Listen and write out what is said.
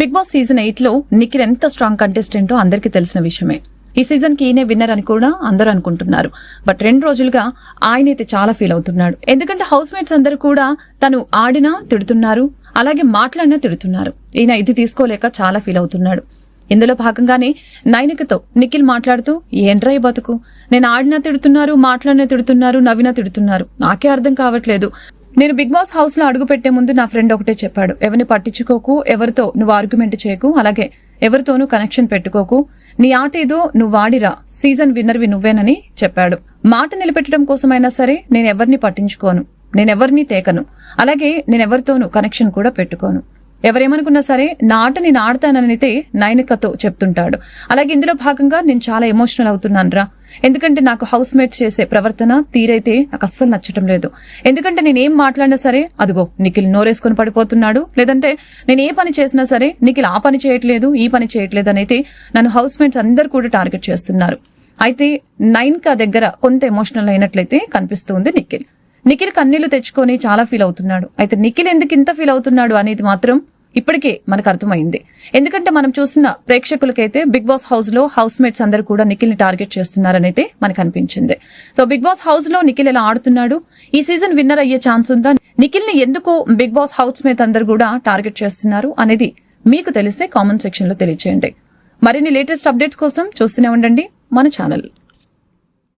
Big boss season ఎయిట్లో నిఖిల్ ఎంత strong కంటెస్టెంటో అందరికీ తెలిసిన విషయమే. ఈ సీజన్కి ఈయనే విన్నర్ అని కూడా అందరూ అనుకుంటున్నారు. బట్ రెండు రోజులుగా ఆయన అయితే చాలా ఫీల్ అవుతున్నాడు. ఎందుకంటే హౌస్ మేట్స్ అందరూ కూడా తను ఆడినా తిడుతున్నారు అలాగే మాట్లాడినా తిడుతున్నారు. ఈయన ఇది తీసుకోలేక చాలా ఫీల్ అవుతున్నాడు. ఇందులో భాగంగానే నైనికతో నిఖిల్ మాట్లాడుతూ ఏంట్రా ఈ బతుకు? నేను ఆడినా తిడుతున్నారు మాట్లాడినా తిడుతున్నారు నవ్వినా తిడుతున్నారు. నాకే అర్థం కావట్లేదు. నేను బిగ్ బాస్ హౌస్లో అడుగు పెట్టే ముందు నా ఫ్రెండ్ ఒకటే చెప్పాడు ఎవరిని పట్టించుకోకు ఎవరితో నువ్వు ఆర్గ్యుమెంట్ చేయకు అలాగే ఎవరితోనూ కనెక్షన్ పెట్టుకోకు నీ ఆట ఏదో నువ్వు వాడిరా సీజన్ విన్నర్వి నువ్వేనని చెప్పాడు. మాట నిలబెట్టడం కోసమైనా సరే నేను ఎవరిని పట్టించుకోను నేనెవరిని తేకను అలాగే నేనెవరితోనూ కనెక్షన్ కూడా పెట్టుకోను. ఎవరేమనుకున్నా సరే నా ఆట నేను ఆడతాననైతే నైనికతో చెప్తుంటాడు. అలాగే ఇందులో భాగంగా నేను చాలా ఎమోషనల్ అవుతున్నాను రా ఎందుకంటే నాకు హౌస్ మేట్స్ చేసే ప్రవర్తన తీరైతే నాకు అస్సలు నచ్చటం లేదు. ఎందుకంటే నేను ఏం మాట్లాడినా సరే అదిగో నిఖిల్ నోరేసుకొని పడిపోతున్నాడు. లేదంటే నేను ఏ పని చేసినా సరే నిఖిల్ ఆ పని చేయట్లేదు ఈ పని చేయట్లేదు అనైతే నన్ను హౌస్ మేట్స్ అందరు కూడా టార్గెట్ చేస్తున్నారు. అయితే నైన్కా దగ్గర కొంత ఎమోషనల్ అయినట్లయితే కనిపిస్తుంది నిఖిల్. నిఖిల్ కన్నీళ్ళు తెచ్చుకొని చాలా ఫీల్ అవుతున్నాడు. అయితే నిఖిల్ ఎందుకు ఇంత ఫీల్ అవుతున్నాడు అనేది మాత్రం ఇప్పటికే మనకు అర్థమైంది. ఎందుకంటే మనం చూసిన ప్రేక్షకులకైతే బిగ్ బాస్ హౌస్లో హౌస్ మేట్స్ అందరూ కూడా నిఖిల్ని టార్గెట్ చేస్తున్నారనైతే మనకు అనిపించింది. సో బిగ్ బాస్ హౌస్లో నిఖిల్ ఎలా ఆడుతున్నాడు? ఈ సీజన్ విన్నర్ అయ్యే ఛాన్స్ ఉందా? నిఖిల్ని ఎందుకు బిగ్ బాస్ హౌస్ మేట్ అందరు కూడా టార్గెట్ చేస్తున్నారు అనేది మీకు తెలిస్తే కామెంట్ సెక్షన్లో తెలియచేయండి. మరిన్ని లేటెస్ట్ అప్డేట్స్ కోసం చూస్తూనే ఉండండి మన ఛానల్.